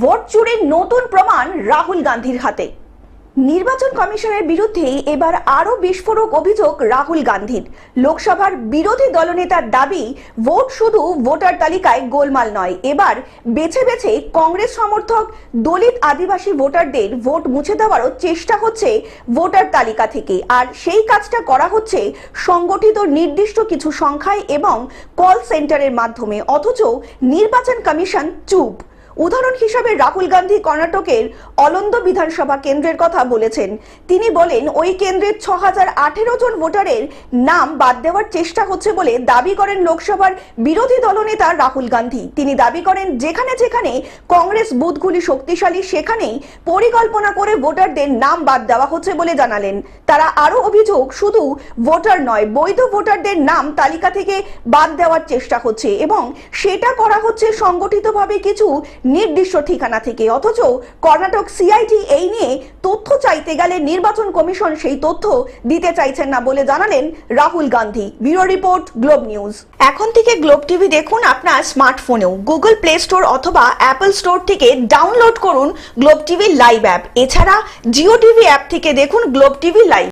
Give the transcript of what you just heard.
Vote চুরির নতুন প্রমাণ রাহুল গান্ধীর হাতে। নির্বাচন কমিশনের বিরুদ্ধে এবার আরও বিস্ফোরক অভিযোগ রাহুল গান্ধীর। লোকসভার বিরোধী দলনেতার দাবি, ভোট শুধু ভোটার তালিকায় গোলমাল নয়। এবার বেছে বেছে কংগ্রেস সমর্থক দলিত আদিবাসী ভোটারদের ভোট মুছে দেওয়ারও চেষ্টা হচ্ছে ভোটার তালিকা থেকে। আর সেই কাজটা করা হচ্ছে সংগঠিত নির্দিষ্ট কিছু সংখ্যায় এবং কল সেন্টারের মাধ্যমে। অথচ নির্বাচন কমিশন চুপ। উদাহরণ হিসাবে রাহুল গান্ধী কর্ণাটকের অলন্দ বিধানসভা কেন্দ্রের কথা বলেছেন। তিনি বলেন, ওই কেন্দ্রের ছ হাজার জন ভোটারের নাম বাদ দেওয়ার চেষ্টা হচ্ছে বলে দাবি করেন লোকসভার বিরোধী দলনেতা রাহুল গান্ধী। তিনি দাবি করেন, যেখানে যেখানে কংগ্রেস বুথগুলি শক্তিশালী, সেখানেই পরিকল্পনা করে ভোটারদের নাম বাদ দেওয়া হচ্ছে বলে জানালেন। তারা আরও অভিযোগ, শুধু ভোটার নয়, বৈধ ভোটারদের নাম তালিকা থেকে বাদ দেওয়ার চেষ্টা হচ্ছে এবং সেটা করা হচ্ছে সংগঠিতভাবে কিছু নির্দিষ্ট ঠিকানা থেকে। অথচ কর্ণাটক সিআইটি এই নিয়ে তথ্য চাইতে গেলে নির্বাচন কমিশন সেই তথ্য দিতে চাইছেন না বলে জানালেন Rahul Gandhi. Bureau report, globe news. এখন থেকে গ্লোব টিভি দেখুন আপনার স্মার্টফোনেও। গুগল প্লে স্টোর অথবা অ্যাপল স্টোর থেকে ডাউনলোড করুন গ্লোব টিভি লাইভ অ্যাপ। এছাড়া জিও টিভি অ্যাপ থেকে দেখুন গ্লোব টিভি লাইভ।